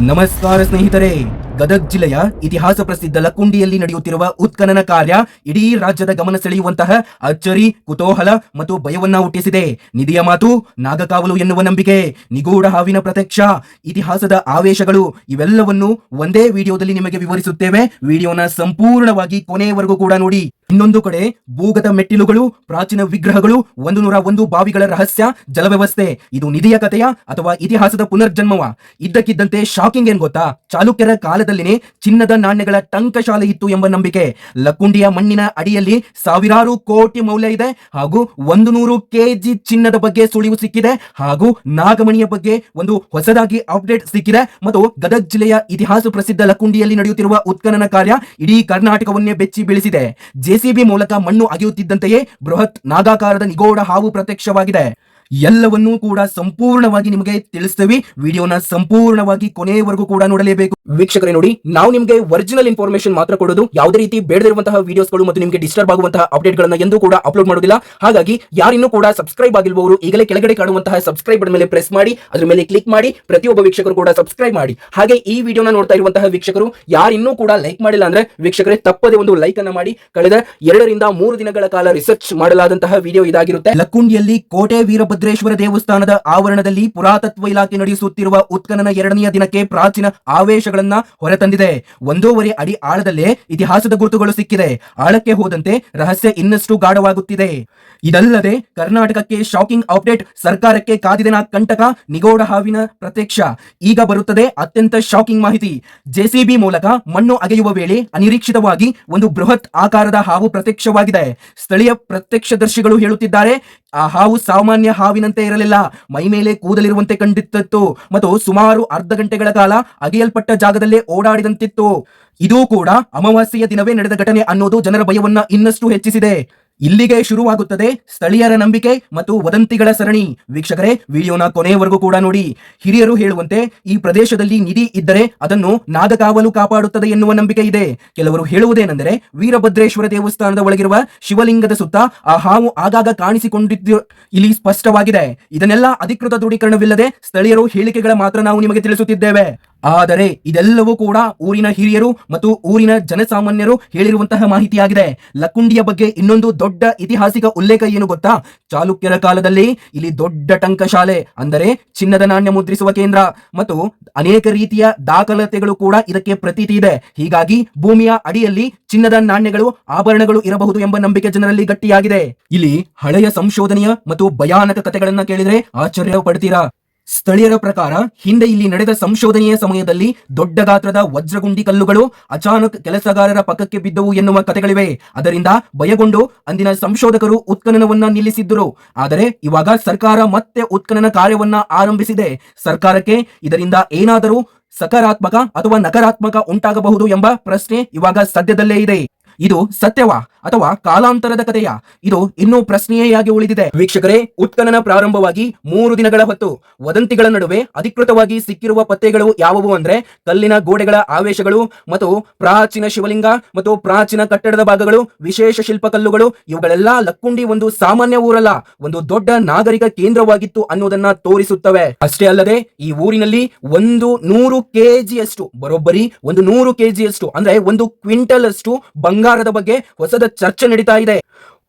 ನಮಸ್ಕಾರ ಸ್ನೇಹಿತರೆ. ಗದಗ್ ಜಿಲ್ಲೆಯ ಇತಿಹಾಸ ಪ್ರಸಿದ್ಧ ಲಕ್ಕುಂಡಿಯಲ್ಲಿ ನಡೆಯುತ್ತಿರುವ ಉತ್ಖನನ ಕಾರ್ಯ ಇಡೀ ರಾಜ್ಯದ ಗಮನ ಸೆಳೆಯುವಂತಹ ಅಚ್ಚರಿ, ಕುತೂಹಲ ಮತ್ತು ಭಯವನ್ನ ಹುಟ್ಟಿಸಿದೆ. ನಿಧಿಯ ಮಾತು, ನಾಗಕಾವಲು ಎನ್ನುವ ನಂಬಿಕೆ, ನಿಗೂಢ ಹಾವಿನ ಪ್ರತ್ಯಕ್ಷ ಇತಿಹಾಸದ ಆವೇಶಗಳು ಇವೆಲ್ಲವನ್ನು ಒಂದೇ ವಿಡಿಯೋದಲ್ಲಿ ನಿಮಗೆ ವಿವರಿಸುತ್ತೇವೆ. ವಿಡಿಯೋನ ಸಂಪೂರ್ಣವಾಗಿ ಕೊನೆಯವರೆಗೂ ಕೂಡ ನೋಡಿ. ಇನ್ನೊಂದು ಕಡೆ ಭೂಗತ ಮೆಟ್ಟಿಲುಗಳು, ಪ್ರಾಚೀನ ವಿಗ್ರಹಗಳು, ಒಂದು ನೂರ ಒಂದು ಬಾವಿಗಳ ರಹಸ್ಯ, ಜಲವ್ಯವಸ್ಥೆ. ಇದು ನಿಧಿಯ ಕಥೆಯ ಅಥವಾ ಇತಿಹಾಸದ ಪುನರ್ಜನ್ಮವ? ಇದ್ದಕ್ಕಿದ್ದಂತೆ ಶಾಕಿಂಗ್ ಏನ್ ಗೊತ್ತಾ? ಚಾಲುಕ್ಯರ ಕಾಲದಲ್ಲಿನೇ ಚಿನ್ನದ ನಾಣ್ಯಗಳ ಟಂಕಶಾಲೆ ಇತ್ತು ಎಂಬ ನಂಬಿಕೆ. ಲಕ್ಕುಂಡಿಯ ಮಣ್ಣಿನ ಅಡಿಯಲ್ಲಿ ಸಾವಿರಾರು ಕೋಟಿ ಮೌಲ್ಯ ಇದೆ ಹಾಗೂ ಒಂದು ನೂರು ಕೆಜಿ ಚಿನ್ನದ ಬಗ್ಗೆ ಸುಳಿವು ಸಿಕ್ಕಿದೆ ಹಾಗೂ ನಾಗಮಣಿಯ ಬಗ್ಗೆ ಒಂದು ಹೊಸದಾಗಿ ಅಪ್ಡೇಟ್ ಸಿಕ್ಕಿದೆ ಮತ್ತು ಗದಗ್ ಜಿಲ್ಲೆಯ ಇತಿಹಾಸ ಪ್ರಸಿದ್ಧ ಲಕ್ಕುಂಡಿಯಲ್ಲಿ ನಡೆಯುತ್ತಿರುವ ಉತ್ಖನನ ಕಾರ್ಯ ಇಡೀ ಕರ್ನಾಟಕವನ್ನೇ ಬೆಚ್ಚಿ ಬೀಳಿಸಿದೆ. ಜೆಸಿಬಿ ಮೂಲಕ ಮಣ್ಣು ಅಗೆಯುತ್ತಿದ್ದಂತೆಯೇ ಬೃಹತ್ ನಾಗಾಕಾರದ ನಿಗೋಡ ಹಾವು ಪ್ರತ್ಯಕ್ಷವಾಗಿದೆ. ಎಲ್ಲವನ್ನೂ ಕೂಡ ಸಂಪೂರ್ಣವಾಗಿ ನಿಮಗೆ ತಿಳಿಸ್ತೇವೆ. ವಿಡಿಯೋನ ಸಂಪೂರ್ಣವಾಗಿ ಕೊನೆಯವರೆಗೂ ಕೂಡ ನೋಡಲೇಬೇಕು. ವೀಕ್ಷಕರೇ ನೋಡಿ, ನಾವು ನಿಮಗೆ ಒರಿಜಿನಲ್ ಇನ್ಫಾರ್ಮೇಶನ್ ಮಾತ್ರ ಕೊಡೋದು. ಯಾವುದೇ ರೀತಿ ಬೇಡದಿರುವಂತಹ ವಿಡಿಯೋಸ್ಗಳು ಮತ್ತು ನಿಮಗೆ ಡಿಸ್ಟರ್ಬ್ ಆಗುವಂತಹ ಅಪ್ಡೇಟ್ ಗಳನ್ನ ಎಂದೂ ಕೂಡ ಅಪ್ಲೋಡ್ ಮಾಡೋದಿಲ್ಲ. ಹಾಗಾಗಿ ಯಾರಿನ್ನೂ ಕೂಡ ಸಬ್ಸ್ಕ್ರೈಬ್ ಆಗಿರುವವರು ಈಗಲೇ ಕೆಳಗಡೆ ಕಾಣುವಂತಹ ಸಬ್ಸ್ಕ್ರೈಬ್ ಮೇಲೆ ಪ್ರೆಸ್ ಮಾಡಿ, ಅದ್ರ ಮೇಲೆ ಕ್ಲಿಕ್ ಮಾಡಿ, ಪ್ರತಿಯೊಬ್ಬ ವೀಕ್ಷಕರು ಕೂಡ ಸಬ್ಸ್ಕ್ರೈಬ್ ಮಾಡಿ. ಹಾಗೆ ಈ ವಿಡಿಯೋನ ನೋಡ್ತಾ ಇರುವಂತಹ ವೀಕ್ಷಕರು, ಯಾರಿನ್ನೂ ಕೂಡ ಲೈಕ್ ಮಾಡಿಲ್ಲ ಅಂದ್ರೆ ವೀಕ್ಷಕರೇ ತಪ್ಪದೆ ಒಂದು ಲೈಕ್ ಅನ್ನ ಮಾಡಿ. ಕಳೆದ ಎರಡರಿಂದ ಮೂರು ದಿನಗಳ ಕಾಲ ರಿಸರ್ಚ್ ಮಾಡಲಾದಂತಹ ವಿಡಿಯೋ ಇದಾಗಿರುತ್ತೆ. ಲಕ್ಕುಂಡಿಯಲ್ಲಿ ಕೋಟೆ ವೀರಭದ್ರೇಶ್ವರ ದೇವಸ್ಥಾನದ ಆವರಣದಲ್ಲಿ ಪುರಾತತ್ವ ಇಲಾಖೆ ನಡೆಸುತ್ತಿರುವ ಉತ್ಖನನ ಎರಡನೆಯ ದಿನಕ್ಕೆ ಪ್ರಾಚೀನ ಆವೇಶಗಳನ್ನ ಹೊರತಂದಿದೆ. ಒಂದೂವರೆ ಅಡಿ ಆಳದಲ್ಲೇ ಇತಿಹಾಸದ ಗುರುತುಗಳು ಸಿಕ್ಕಿದೆ. ಆಳಕ್ಕೆ ಹೋದಂತೆ ರಹಸ್ಯ ಇನ್ನಷ್ಟು ಗಾಢವಾಗುತ್ತಿದೆ. ಇದಲ್ಲದೆ ಕರ್ನಾಟಕಕ್ಕೆ ಶಾಕಿಂಗ್ ಅಪ್ಡೇಟ್ ಸರ್ಕಾರಕ್ಕೆ ಕಾದಿದೆನ ಕಂಟಕ ನಿಗೋಡ ಹಾವಿನ ಪ್ರತ್ಯಕ್ಷ. ಈಗ ಬರುತ್ತದೆ ಅತ್ಯಂತ ಶಾಕಿಂಗ್ ಮಾಹಿತಿ. ಜೆಸಿಬಿ ಮೂಲಕ ಮಣ್ಣು ಅಗೆಯುವ ವೇಳೆ ಅನಿರೀಕ್ಷಿತವಾಗಿ ಒಂದು ಬೃಹತ್ ಆಕಾರದ ಹಾವು ಪ್ರತ್ಯಕ್ಷವಾಗಿದೆ. ಸ್ಥಳೀಯ ಪ್ರತ್ಯಕ್ಷದರ್ಶಿಗಳು ಹೇಳುತ್ತಿದ್ದಾರೆ, ಆ ಹಾವು ಸಾಮಾನ್ಯ ಹಾವಿನಂತೆ ಇರಲಿಲ್ಲ. ಮೈ ಮೇಲೆ ಕೂದಲಿರುವಂತೆ ಕಂಡಿತ್ತು ಮತ್ತು ಸುಮಾರು ಅರ್ಧ ಗಂಟೆಗಳ ಕಾಲ ಅಗೆಯಲ್ಪಟ್ಟ ಜಾಗದಲ್ಲೇ ಓಡಾಡಿದಂತಿತ್ತು. ಇದೂ ಕೂಡ ಅಮಾವಾಸ್ಯೆಯ ದಿನವೇ ನಡೆದ ಘಟನೆ ಅನ್ನೋದು ಜನರ ಭಯವನ್ನ ಇನ್ನಷ್ಟು ಹೆಚ್ಚಿಸಿದೆ. ಇಲ್ಲಿಗೆ ಶುರುವಾಗುತ್ತದೆ ಸ್ಥಳೀಯರ ನಂಬಿಕೆ ಮತ್ತು ವದಂತಿಗಳ ಸರಣಿ. ವೀಕ್ಷಕರೇ, ವಿಡಿಯೋನ ಕೊನೆಯವರೆಗೂ ಕೂಡ ನೋಡಿ. ಹಿರಿಯರು ಹೇಳುವಂತೆ, ಈ ಪ್ರದೇಶದಲ್ಲಿ ನಿಧಿ ಇದ್ದರೆ ಅದನ್ನು ನಾಗಕಾವಲು ಕಾಪಾಡುತ್ತದೆ ಎನ್ನುವ ನಂಬಿಕೆ ಇದೆ. ಕೆಲವರು ಹೇಳುವುದೇನೆಂದರೆ, ವೀರಭದ್ರೇಶ್ವರ ದೇವಸ್ಥಾನದ ಒಳಗಿರುವ ಶಿವಲಿಂಗದ ಸುತ್ತ ಆ ಹಾವು ಆಗಾಗ ಕಾಣಿಸಿಕೊಂಡಿದ್ದು ಇಲ್ಲಿ ಸ್ಪಷ್ಟವಾಗಿದೆ. ಇದನ್ನೆಲ್ಲ ಅಧಿಕೃತ ದೃಢೀಕರಣವಿಲ್ಲದೆ ಸ್ಥಳೀಯರು ಹೇಳಿಕೆಗಳ ಮಾತ್ರ ನಾವು ನಿಮಗೆ ತಿಳಿಸುತ್ತಿದ್ದೇವೆ. ಆದರೆ ಇದೆಲ್ಲವೂ ಕೂಡ ಊರಿನ ಹಿರಿಯರು ಮತ್ತು ಊರಿನ ಜನಸಾಮಾನ್ಯರು ಹೇಳಿರುವಂತಹ ಮಾಹಿತಿಯಾಗಿದೆ. ಲಕ್ಕುಂಡಿಯ ಬಗ್ಗೆ ಇನ್ನೊಂದು ದೊಡ್ಡ ಐತಿಹಾಸಿಕ ಉಲ್ಲೇಖ ಏನು ಗೊತ್ತಾ? ಚಾಲುಕ್ಯರ ಕಾಲದಲ್ಲಿ ಇಲ್ಲಿ ದೊಡ್ಡ ಟಂಕಶಾಲೆ ಅಂದರೆ ಚಿನ್ನದ ನಾಣ್ಯ ಮುದ್ರಿಸುವ ಕೇಂದ್ರ ಮತ್ತು ಅನೇಕ ರೀತಿಯ ದಾಖಲತೆಗಳು ಕೂಡ ಇದಕ್ಕೆ ಪ್ರತೀತಿ ಇದೆ. ಹೀಗಾಗಿ ಭೂಮಿಯ ಅಡಿಯಲ್ಲಿ ಚಿನ್ನದ ನಾಣ್ಯಗಳು, ಆಭರಣಗಳು ಇರಬಹುದು ಎಂಬ ನಂಬಿಕೆ ಜನರಲ್ಲಿ ಗಟ್ಟಿಯಾಗಿದೆ. ಇಲ್ಲಿ ಹಳೆಯ ಸಂಶೋಧನೆಯ ಮತ್ತು ಭಯಾನಕ ಕಥೆಗಳನ್ನ ಕೇಳಿದ್ರೆ ಆಶ್ಚರ್ಯ ಪಡ್ತೀರಾ ಸ್ಥಳೀಯರ ಪ್ರಕಾರ ಹಿಂದೆ ಇಲ್ಲಿ ನಡೆದ ಸಂಶೋಧನೆಯ ಸಮಯದಲ್ಲಿ ದೊಡ್ಡ ಗಾತ್ರದ ವಜ್ರಗುಂಡಿ ಕಲ್ಲುಗಳು ಅಚಾನಕ್ ಕೆಲಸಗಾರರ ಪಕ್ಕಕ್ಕೆ ಬಿದ್ದವು ಎನ್ನುವ ಕಥೆಗಳಿವೆ. ಅದರಿಂದ ಭಯಗೊಂಡು ಅಂದಿನ ಸಂಶೋಧಕರು ಉತ್ಖನನವನ್ನ ನಿಲ್ಲಿಸಿದ್ದರು. ಆದರೆ ಇವಾಗ ಸರ್ಕಾರ ಮತ್ತೆ ಉತ್ಖನನ ಕಾರ್ಯವನ್ನ ಆರಂಭಿಸಿದೆ. ಸರ್ಕಾರಕ್ಕೆ ಇದರಿಂದ ಏನಾದರೂ ಸಕಾರಾತ್ಮಕ ಅಥವಾ ನಕಾರಾತ್ಮಕ ಉಂಟಾಗಬಹುದು ಎಂಬ ಪ್ರಶ್ನೆ ಇವಾಗ ಸದ್ಯದಲ್ಲೇ ಇದೆ. ಇದು ಸತ್ಯವಾ ಅಥವಾ ಕಾಲಾಂತರದ ಕಥೆಯ ಇದು ಇನ್ನೂ ಪ್ರಶ್ನೆಯಾಗಿ ಉಳಿದಿದೆ. ವೀಕ್ಷಕರೇ, ಉತ್ಖನನ ಪ್ರಾರಂಭವಾಗಿ ಮೂರು ದಿನಗಳ ಹೊತ್ತು ವದಂತಿಗಳ ನಡುವೆ ಅಧಿಕೃತವಾಗಿ ಸಿಕ್ಕಿರುವ ಪತ್ತೆಗಳು ಯಾವುವು ಅಂದ್ರೆ ಕಲ್ಲಿನ ಗೋಡೆಗಳ ಆವೇಶಗಳು ಮತ್ತು ಪ್ರಾಚೀನ ಶಿವಲಿಂಗ ಮತ್ತು ಪ್ರಾಚೀನ ಕಟ್ಟಡದ ಭಾಗಗಳು, ವಿಶೇಷ ಶಿಲ್ಪಕಲ್ಲುಗಳು, ಇವುಗಳೆಲ್ಲ ಲಕ್ಕುಂಡಿ ಒಂದು ಸಾಮಾನ್ಯ ಊರಲ್ಲ, ಒಂದು ದೊಡ್ಡ ನಾಗರಿಕ ಕೇಂದ್ರವಾಗಿತ್ತು ಅನ್ನೋದನ್ನ ತೋರಿಸುತ್ತವೆ. ಅಷ್ಟೇ ಅಲ್ಲದೆ ಈ ಊರಿನಲ್ಲಿ ಒಂದು ನೂರು ಕೆಜಿಯಷ್ಟು, ಬರೋಬ್ಬರಿ ಒಂದು ನೂರು ಕೆಜಿಯಷ್ಟು, ಅಂದ್ರೆ ಒಂದು ಕ್ವಿಂಟಲ್ ಅಷ್ಟು ಬಂಗಾರದ ಬಗ್ಗೆ ಹೊಸದ ಚರ್ಚೆ ನಡೀತಾ ಇದೆ.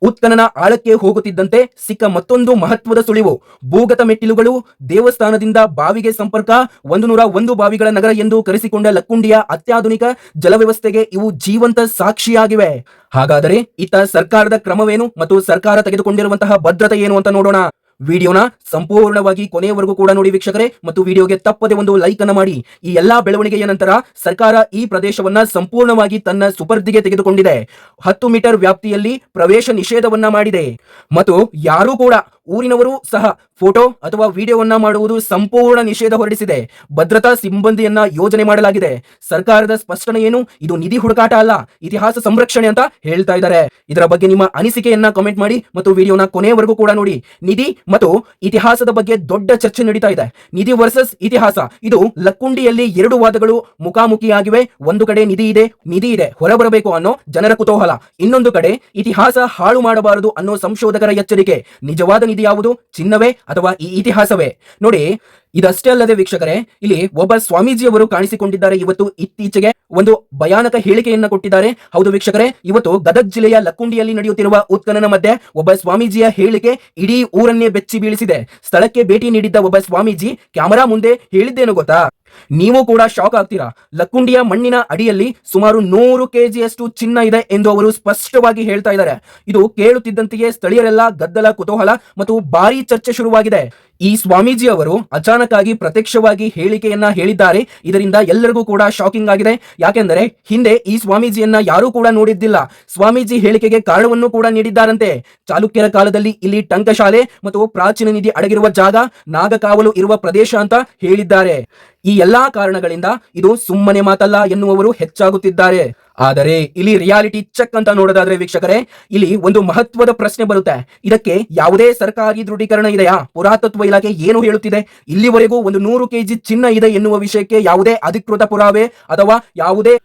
ಉತ್ಖನನ ಆಳಕ್ಕೆ ಹೋಗುತ್ತಿದ್ದಂತೆ ಸಿಕ್ಕ ಮತ್ತೊಂದು ಮಹತ್ವದ ಸುಳಿವು. ಭೂಗತ ಮೆಟ್ಟಿಲುಗಳು, ದೇವಸ್ಥಾನದಿಂದ ಬಾವಿಗೆ ಸಂಪರ್ಕ ಒಂದು ನೂರ ಒಂದು ಬಾವಿಗಳ ನಗರ ಎಂದು ಕರೆಸಿಕೊಂಡ ಲಕ್ಕುಂಡಿಯ ಅತ್ಯಾಧುನಿಕ ಜಲವ್ಯವಸ್ಥೆಗೆ ಇವು ಜೀವಂತ ಸಾಕ್ಷಿಯಾಗಿವೆ. ಹಾಗಾದರೆ ಇತ್ತ ಸರ್ಕಾರದ ಕ್ರಮವೇನು ಮತ್ತು ಸರ್ಕಾರ ತೆಗೆದುಕೊಂಡಿರುವಂತಹ ಭದ್ರತೆ ಏನು ಅಂತ ನೋಡೋಣ. ವಿಡಿಯೋನ ಸಂಪೂರ್ಣವಾಗಿ ಕೊನೆಯವರೆಗೂ ಕೂಡ ನೋಡಿ ವೀಕ್ಷಕರೇ, ಮತ್ತು ವಿಡಿಯೋಗೆ ತಪ್ಪದೆ ಒಂದು ಲೈಕ್ ಅನ್ನ ಮಾಡಿ. ಈ ಎಲ್ಲಾ ಬೆಳವಣಿಗೆಯ ನಂತರ ಸರ್ಕಾರ ಈ ಪ್ರದೇಶವನ್ನ ಸಂಪೂರ್ಣವಾಗಿ ತನ್ನ ಸುಪರ್ದಿಗೆ ತೆಗೆದುಕೊಂಡಿದೆ. ಹತ್ತು ಮೀಟರ್ ವ್ಯಾಪ್ತಿಯಲ್ಲಿ ಪ್ರವೇಶ ನಿಷೇಧವನ್ನ ಮಾಡಿದೆ. ಮತ್ತು ಯಾರೂ ಕೂಡ ಊರಿನವರು ಸಹ ಫೋಟೋ ಅಥವಾ ವಿಡಿಯೋವನ್ನ ಮಾಡುವುದು ಸಂಪೂರ್ಣ ನಿಷೇಧ ಹೊರಡಿಸಿದೆ. ಭದ್ರತಾ ಸಿಬ್ಬಂದಿಯನ್ನ ಯೋಜನೆ ಮಾಡಲಾಗಿದೆ. ಸರ್ಕಾರದ ಸ್ಪಷ್ಟನೆ ಏನು? ಇದು ನಿಧಿ ಹುಡುಕಾಟ ಅಲ್ಲ, ಇತಿಹಾಸ ಸಂರಕ್ಷಣೆ ಅಂತ ಹೇಳ್ತಾ ಇದ್ದಾರೆ. ಇದರ ಬಗ್ಗೆ ನಿಮ್ಮ ಅನಿಸಿಕೆಯನ್ನ ಕಮೆಂಟ್ ಮಾಡಿ ಮತ್ತು ವಿಡಿಯೋನ ಕೊನೆಯವರೆಗೂ ಕೂಡ ನೋಡಿ. ನಿಧಿ ಮತ್ತು ಇತಿಹಾಸದ ಬಗ್ಗೆ ದೊಡ್ಡ ಚರ್ಚೆ ನಡೀತಾ ಇದೆ. ನಿಧಿ ವರ್ಸಸ್ ಇತಿಹಾಸ. ಇದು ಲಕ್ಕುಂಡಿಯಲ್ಲಿ ಎರಡು ವಾದಗಳು ಮುಖಾಮುಖಿಯಾಗಿವೆ. ಒಂದು ಕಡೆ ನಿಧಿ ಇದೆ ನಿಧಿ ಇದೆ, ಹೊರಬರಬೇಕು ಅನ್ನೋ ಜನರ ಕುತೂಹಲ. ಇನ್ನೊಂದು ಕಡೆ ಇತಿಹಾಸ ಹಾಳು ಮಾಡಬಾರದು ಅನ್ನೋ ಸಂಶೋಧಕರ ಎಚ್ಚರಿಕೆ. ನಿಜವಾದ ನಿಧಿ ಯಾವುದು? ಚಿನ್ನವೇ ಅಥವಾ ಈ ಇತಿಹಾಸವೇ? ನೋಡಿ, ಇದಷ್ಟೇ ಅಲ್ಲದೆ ವೀಕ್ಷಕರೇ, ಇಲ್ಲಿ ಒಬ್ಬ ಸ್ವಾಮೀಜಿಯವರು ಕಾಣಿಸಿಕೊಂಡಿದ್ದಾರೆ. ಇವತ್ತು ಇತ್ತೀಚೆಗೆ ಒಂದು ಭಯಾನಕ ಹೇಳಿಕೆಯನ್ನ ಕೊಟ್ಟಿದ್ದಾರೆ. ಹೌದು ವೀಕ್ಷಕರೇ, ಇವತ್ತು ಗದಗ್ ಜಿಲ್ಲೆಯ ಲಕ್ಕುಂಡಿಯಲ್ಲಿ ನಡೆಯುತ್ತಿರುವ ಉತ್ಖನನ ಮಧ್ಯೆ ಒಬ್ಬ ಸ್ವಾಮೀಜಿಯ ಹೇಳಿಕೆ ಇಡೀ ಊರನ್ನೇ ಬೆಚ್ಚಿ ಬೀಳಿಸಿದೆ. ಸ್ಥಳಕ್ಕೆ ಭೇಟಿ ನೀಡಿದ್ದ ಒಬ್ಬ ಸ್ವಾಮೀಜಿ, ಕ್ಯಾಮರಾ ಮುಂದೆ ಹೇಳಿದ್ದೇನು ಗೊತ್ತಾ? ನೀವು ಕೂಡ ಶಾಕ್ ಆಗ್ತೀರಾ? ಲಕ್ಕುಂಡಿಯ ಮಣ್ಣಿನ ಅಡಿಯಲ್ಲಿ ಸುಮಾರು ನೂರು ಕೆಜಿಯಷ್ಟು ಚಿನ್ನ ಇದೆ ಎಂದು ಅವರು ಸ್ಪಷ್ಟವಾಗಿ ಹೇಳ್ತಾ ಇದ್ದಾರೆ. ಇದು ಕೇಳುತ್ತಿದ್ದಂತೆಯೇ ಸ್ಥಳೀಯರೆಲ್ಲ ಗದ್ದಲ, ಕುತೂಹಲ ಮತ್ತು ಭಾರಿ ಚರ್ಚೆ ಶುರುವಾಗಿದೆ. ಈ ಸ್ವಾಮೀಜಿ ಅವರು ಅಚಾನಕ್ ಆಗಿ ಪ್ರತ್ಯಕ್ಷವಾಗಿ ಹೇಳಿಕೆಯನ್ನ ಹೇಳಿದ್ದಾರೆ. ಇದರಿಂದ ಎಲ್ಲರಿಗೂ ಕೂಡ ಶಾಕಿಂಗ್ ಆಗಿದೆ. ಯಾಕೆಂದರೆ ಹಿಂದೆ ಈ ಸ್ವಾಮೀಜಿಯನ್ನ ಯಾರೂ ಕೂಡ ನೋಡಿದ್ದಿಲ್ಲ. ಸ್ವಾಮೀಜಿ ಹೇಳಿಕೆಗೆ ಕಾರಣವನ್ನು ಕೂಡ ನೀಡಿದ್ದಾರಂತೆ. ಚಾಲುಕ್ಯರ ಕಾಲದಲ್ಲಿ ಇಲ್ಲಿ ಟಂಕಶಾಲೆ ಮತ್ತು ಪ್ರಾಚೀನ ನಿಧಿ ಅಡಗಿರುವ ಜಾಗ ನಾಗಕಾವಲು ಇರುವ ಪ್ರದೇಶ ಅಂತ ಹೇಳಿದ್ದಾರೆ. ಈ ಎಲ್ಲಾ ಕಾರಣಗಳಿಂದ ಇದು ಸುಮ್ಮನೆ ಮಾತಲ್ಲ ಎನ್ನುವವರು ಹೆಚ್ಚಾಗುತ್ತಿದ್ದಾರೆ. ಆದರೆ ಇಲ್ಲಿ ರಿಯಾಲಿಟಿ ಚೆಕ್ ಅಂತ ನೋಡೋದಾದ್ರೆ ವೀಕ್ಷಕರೇ, ಇಲ್ಲಿ ಒಂದು ಮಹತ್ವದ ಪ್ರಶ್ನೆ ಬರುತ್ತೆ. ಇದಕ್ಕೆ ಯಾವುದೇ ಸರ್ಕಾರಿ ದೃಢೀಕರಣ ಇದೆಯಾ? ಪುರಾತತ್ವ ಇಲಾಖೆ ಏನು ಹೇಳುತ್ತಿದೆ? ಇಲ್ಲಿವರೆಗೂ ಒಂದು ನೂರು ಕೆಜಿ ಚಿನ್ನ ಇದೆ ಎನ್ನುವ ವಿಷಯಕ್ಕೆ ಯಾವುದೇ ಅಧಿಕೃತ ಪುರಾವೆ ಅಥವಾ ಯಾವುದೇ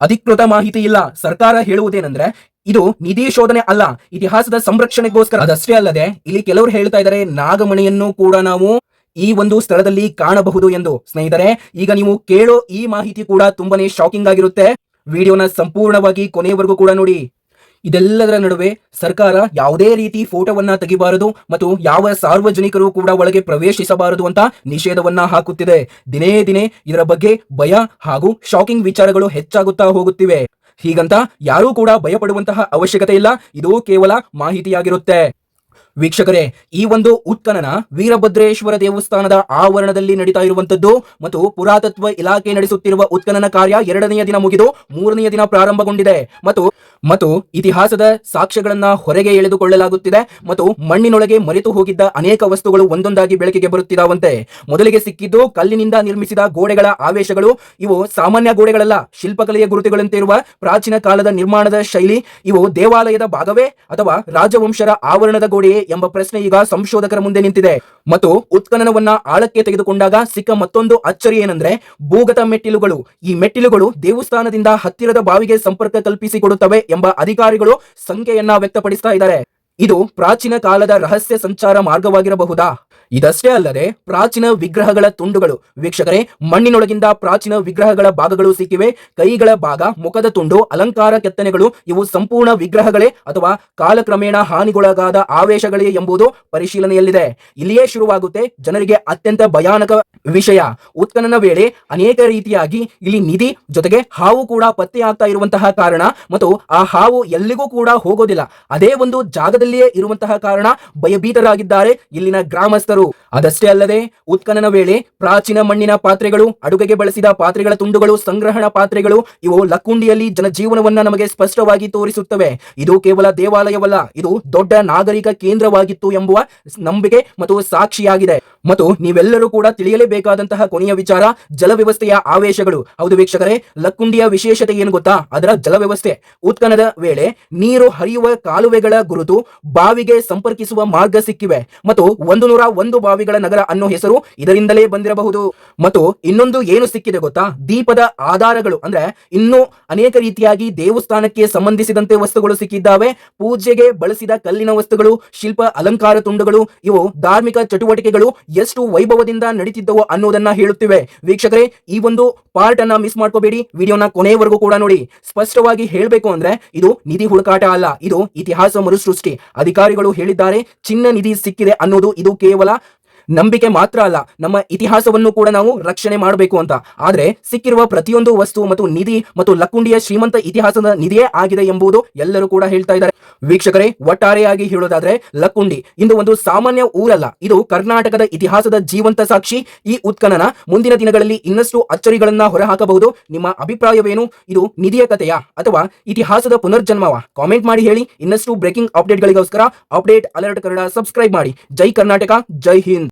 ಅಧಿಕೃತ ಮಾಹಿತಿ ಇಲ್ಲ. ಸರ್ಕಾರ ಹೇಳುವುದೇನೆಂದ್ರೆ, ಇದು ನಿಧಿ ಶೋಧನೆ ಅಲ್ಲ, ಇತಿಹಾಸದ ಸಂರಕ್ಷಣೆಗೋಸ್ಕರ. ಅದಷ್ಟೇ ಅಲ್ಲದೆ, ಇಲ್ಲಿ ಕೆಲವರು ಹೇಳ್ತಾ ಇದ್ದಾರೆ, ನಾಗಮಣಿಯನ್ನು ಕೂಡ ನಾವು ಈ ಒಂದು ಸ್ಥಳದಲ್ಲಿ ಕಾಣಬಹುದು ಎಂದು. ಸ್ನೇಹಿತರೆ, ಈಗ ನೀವು ಕೇಳೋ ಈ ಮಾಹಿತಿ ಕೂಡ ತುಂಬಾನೇ ಶಾಕಿಂಗ್ ಆಗಿರುತ್ತೆ. ವಿಡಿಯೋನ ಸಂಪೂರ್ಣವಾಗಿ ಕೊನೆಯವರೆಗೂ ಕೂಡ ನೋಡಿ. ಇದೆಲ್ಲದರ ನಡುವೆ ಸರ್ಕಾರ ಯಾವುದೇ ರೀತಿ ಫೋಟೋವನ್ನ ತೆಗಿಬಾರದು ಮತ್ತು ಯಾವ ಸಾರ್ವಜನಿಕರು ಕೂಡ ಒಳಗೆ ಪ್ರವೇಶಿಸಬಾರದು ಅಂತ ನಿಷೇಧವನ್ನ ಹಾಕುತ್ತಿದೆ. ದಿನೇ ದಿನೇ ಇದರ ಬಗ್ಗೆ ಭಯ ಹಾಗೂ ಶಾಕಿಂಗ್ ವಿಚಾರಗಳು ಹೆಚ್ಚಾಗುತ್ತಾ ಹೋಗುತ್ತಿವೆ. ಹೀಗಂತ ಯಾರೂ ಕೂಡ ಭಯಪಡುವಂತಹ ಅವಶ್ಯಕತೆ ಇಲ್ಲ. ಇದು ಕೇವಲ ಮಾಹಿತಿಯಾಗಿರುತ್ತೆ. ವೀಕ್ಷಕರೇ, ಈ ಒಂದು ಉತ್ಖನನ ವೀರಭದ್ರೇಶ್ವರ ದೇವಸ್ಥಾನದ ಆವರಣದಲ್ಲಿ ನಡೀತಾ ಇರುವಂತದ್ದು ಮತ್ತು ಪುರಾತತ್ವ ಇಲಾಖೆ ನಡೆಸುತ್ತಿರುವ ಉತ್ಖನನ ಕಾರ್ಯ ಎರಡನೆಯ ದಿನ ಮುಗಿದು ಮೂರನೆಯ ದಿನ ಪ್ರಾರಂಭಗೊಂಡಿದೆ. ಮತ್ತು ಮತ್ತು ಇತಿಹಾಸದ ಸಾಕ್ಷ್ಯಗಳನ್ನ ಹೊರಗೆ ಎಳೆದುಕೊಳ್ಳಲಾಗುತ್ತಿದೆ ಮತ್ತು ಮಣ್ಣಿನೊಳಗೆ ಮರೆತು ಹೋಗಿದ್ದ ಅನೇಕ ವಸ್ತುಗಳು ಒಂದೊಂದಾಗಿ ಬೆಳಕಿಗೆ ಬರುತ್ತಿದ್ದಾವಂತೆ ಮೊದಲಿಗೆ ಸಿಕ್ಕಿದ್ದು ಕಲ್ಲಿನಿಂದ ನಿರ್ಮಿಸಿದ ಗೋಡೆಗಳ ಆವೇಶಗಳು. ಇವು ಸಾಮಾನ್ಯ ಗೋಡೆಗಳಲ್ಲ, ಶಿಲ್ಪಕಲೆಯ ಗುರುತುಗಳಂತೆ ಇರುವ ಪ್ರಾಚೀನ ಕಾಲದ ನಿರ್ಮಾಣದ ಶೈಲಿ. ಇವು ದೇವಾಲಯದ ಭಾಗವೇ ಅಥವಾ ರಾಜವಂಶರ ಆವರಣದ ಗೋಡೆಯೇ ಎಂಬ ಪ್ರಶ್ನೆ ಈಗ ಸಂಶೋಧಕರ ಮುಂದೆ ನಿಂತಿದೆ. ಮತ್ತು ಉತ್ಖನನವನ್ನ ಆಳಕ್ಕೆ ತೆಗೆದುಕೊಂಡಾಗ ಸಿಕ್ಕ ಮತ್ತೊಂದು ಅಚ್ಚರಿ ಏನಂದ್ರೆ, ಭೂಗತ ಮೆಟ್ಟಿಲುಗಳು. ಈ ಮೆಟ್ಟಿಲುಗಳು ದೇವಸ್ಥಾನದಿಂದ ಹತ್ತಿರದ ಬಾವಿಗೆ ಸಂಪರ್ಕ ಕಲ್ಪಿಸಿಕೊಡುತ್ತವೆ ಎಂಬ ಅಧಿಕಾರಿಗಳು ಸಂಖ್ಯೆಯನ್ನ ವ್ಯಕ್ತಪಡಿಸ್ತಾ ಇದ್ದಾರೆ. ಇದು ಪ್ರಾಚೀನ ಕಾಲದ ರಹಸ್ಯ ಸಂಚಾರ ಮಾರ್ಗವಾಗಿರಬಹುದಾ? ಇದಷ್ಟೇ ಅಲ್ಲದೆ ಪ್ರಾಚೀನ ವಿಗ್ರಹಗಳ ತುಂಡುಗಳು. ವೀಕ್ಷಕರೇ, ಮಣ್ಣಿನೊಳಗಿಂದ ಪ್ರಾಚೀನ ವಿಗ್ರಹಗಳ ಭಾಗಗಳು ಸಿಕ್ಕಿವೆ. ಕೈಗಳ ಭಾಗ, ಮುಖದ ತುಂಡು, ಅಲಂಕಾರ ಕೆತ್ತನೆಗಳು, ಇವು ಸಂಪೂರ್ಣ ವಿಗ್ರಹಗಳೇ ಅಥವಾ ಕಾಲಕ್ರಮೇಣ ಹಾನಿಗೊಳಗಾದ ಆವೇಶಗಳೇ ಎಂಬುದು ಪರಿಶೀಲನೆಯಲ್ಲಿದೆ. ಇಲ್ಲಿಯೇ ಶುರುವಾಗುತ್ತೆ ಜನರಿಗೆ ಅತ್ಯಂತ ಭಯಾನಕ ವಿಷಯ. ಉತ್ಖನನ ವೇಳೆ ಅನೇಕ ರೀತಿಯಾಗಿ ಇಲ್ಲಿ ನಿಧಿ ಜೊತೆಗೆ ಹಾವು ಕೂಡ ಪತ್ತೆಯಾಗ್ತಾ ಇರುವಂತಹ ಕಾರಣ ಮತ್ತು ಆ ಹಾವು ಎಲ್ಲಿಗೂ ಕೂಡ ಹೋಗೋದಿಲ್ಲ. ಅದೇ ಒಂದು ಜಾಗದಲ್ಲಿಯೇ ಇರುವಂತಹ ಕಾರಣ ಭಯಭೀತರಾಗಿದ್ದಾರೆ ಇಲ್ಲಿನ ಗ್ರಾಮಸ್ಥರು. ಅದಷ್ಟೇ ಅಲ್ಲದೆ, ಉತ್ಖನನ ವೇಳೆ ಪ್ರಾಚೀನ ಮಣ್ಣಿನ ಪಾತ್ರೆಗಳು, ಅಡುಗೆಗೆ ಬಳಸಿದ ಪಾತ್ರೆಗಳ ತುಂಡುಗಳು, ಸಂಗ್ರಹಣ ಪಾತ್ರೆಗಳು, ಇವು ಲಕ್ಕುಂಡಿಯಲ್ಲಿ ಜನಜೀವನವನ್ನ ನಮಗೆ ಸ್ಪಷ್ಟವಾಗಿ ತೋರಿಸುತ್ತವೆ. ಇದು ಕೇವಲ ದೇವಾಲಯವಲ್ಲ, ಇದು ದೊಡ್ಡ ನಾಗರಿಕ ಕೇಂದ್ರವಾಗಿತ್ತು ಎಂಬುವ ನಂಬಿಕೆ ಮತ್ತು ಸಾಕ್ಷಿಯಾಗಿದೆ. ಮತ್ತು ನೀವೆಲ್ಲರೂ ಕೂಡ ತಿಳಿಯಲೇಬೇಕಾದಂತಹ ಕೊನೆಯ ವಿಚಾರ ಜಲ ವ್ಯವಸ್ಥೆಯ ಆವೇಶಗಳು. ಹೌದು ವೀಕ್ಷಕರೇ, ಲಕ್ಕುಂಡಿಯ ವಿಶೇಷತೆ ಏನು ಗೊತ್ತಾ? ಅದರ ಜಲ ವ್ಯವಸ್ಥೆ ಉತ್ಖನದ ವೇಳೆ ನೀರು ಹರಿಯುವ ಕಾಲುವೆಗಳ ಗುರುತು ಬಾವಿಗೆ ಸಂಪರ್ಕಿಸುವ ಮಾರ್ಗ ಸಿಕ್ಕಿವೆ. ಮತ್ತು ಒಂದು ನೂರ ಒಂದು ಬಾವಿಗಳ ನಗರ ಅನ್ನೋ ಹೆಸರು ಇದರಿಂದಲೇ ಬಂದಿರಬಹುದು. ಮತ್ತು ಇನ್ನೊಂದು ಏನು ಸಿಕ್ಕಿದೆ ಗೊತ್ತಾ? ದೀಪದ ಆಧಾರಗಳು. ಅಂದ್ರೆ ಇನ್ನು ಅನೇಕ ರೀತಿಯಾಗಿ ದೇವಸ್ಥಾನಕ್ಕೆ ಸಂಬಂಧಿಸಿದಂತೆ ವಸ್ತುಗಳು ಸಿಕ್ಕಿದ್ದಾವೆ. ಪೂಜೆಗೆ ಬಳಸಿದ ಕಲ್ಲಿನ ವಸ್ತುಗಳು, ಶಿಲ್ಪ, ಅಲಂಕಾರ ತುಂಡುಗಳು, ಇವು ಧಾರ್ಮಿಕ ಚಟುವಟಿಕೆಗಳು ಎಷ್ಟು ವೈಭವದಿಂದ ನಡೀತಿದ್ದವು ಅನ್ನೋದನ್ನ ಹೇಳುತ್ತಿವೆ. ವೀಕ್ಷಕರೇ, ಈ ಒಂದು ಪಾರ್ಟ್ ಅನ್ನ ಮಿಸ್ ಮಾಡ್ಕೋಬೇಡಿ. ವಿಡಿಯೋನ ಕೊನೆಯವರೆಗೂ ಕೂಡ ನೋಡಿ. ಸ್ಪಷ್ಟವಾಗಿ ಹೇಳಬೇಕು ಅಂದ್ರೆ ಇದು ನಿಧಿ ಹುಡುಕಾಟ ಅಲ್ಲ. ಇದು ಇತಿಹಾಸ ಮರುಸೃಷ್ಟಿ. ಅಧಿಕಾರಿಗಳು ಹೇಳಿದ್ದಾರೆ, ಚಿನ್ನ ನಿಧಿ ಸಿಕ್ಕಿದೆ ಅನ್ನೋದು ಇದು ಕೇವಲ ನಂಬಿಕೆ ಮಾತ್ರ ಅಲ್ಲ, ನಮ್ಮ ಇತಿಹಾಸವನ್ನು ಕೂಡ ನಾವು ರಕ್ಷಣೆ ಮಾಡಬೇಕು ಅಂತ. ಆದ್ರೆ ಸಿಕ್ಕಿರುವ ಪ್ರತಿಯೊಂದು ವಸ್ತು ಮತ್ತು ನಿಧಿ ಮತ್ತು ಲಕ್ಕುಂಡಿಯ ಶ್ರೀಮಂತ ಇತಿಹಾಸದ ನಿಧಿಯೇ ಆಗಿದೆ ಎಂಬುದು ಎಲ್ಲರೂ ಕೂಡ ಹೇಳ್ತಾ ಇದ್ದಾರೆ. ವೀಕ್ಷಕರೇ, ಒಟ್ಟಾರೆಯಾಗಿ ಹೇಳೋದಾದ್ರೆ ಲಕ್ಕುಂಡಿ ಇಂದು ಒಂದು ಸಾಮಾನ್ಯ ಊರಲ್ಲ. ಇದು ಕರ್ನಾಟಕದ ಇತಿಹಾಸದ ಜೀವಂತ ಸಾಕ್ಷಿ. ಈ ಉತ್ಖನನ ಮುಂದಿನ ದಿನಗಳಲ್ಲಿ ಇನ್ನಷ್ಟು ಅಚ್ಚರಿಗಳನ್ನ ಹೊರಹಾಕಬಹುದು. ನಿಮ್ಮ ಅಭಿಪ್ರಾಯವೇನು? ಇದು ನಿಧಿಯ ಕಥೆಯ ಅಥವಾ ಇತಿಹಾಸದ ಪುನರ್ಜನ್ಮವ? ಕಾಮೆಂಟ್ ಮಾಡಿ ಹೇಳಿ. ಇನ್ನಷ್ಟು ಬ್ರೇಕಿಂಗ್ ಅಪ್ಡೇಟ್ಗಳಿಗೋಸ್ಕರ ಅಪ್ಡೇಟ್ ಅಲರ್ಟ್ ಕನ್ನಡ ಸಬ್ಸ್ಕ್ರೈಬ್ ಮಾಡಿ. ಜೈ ಕರ್ನಾಟಕ, ಜೈ ಹಿಂದ್.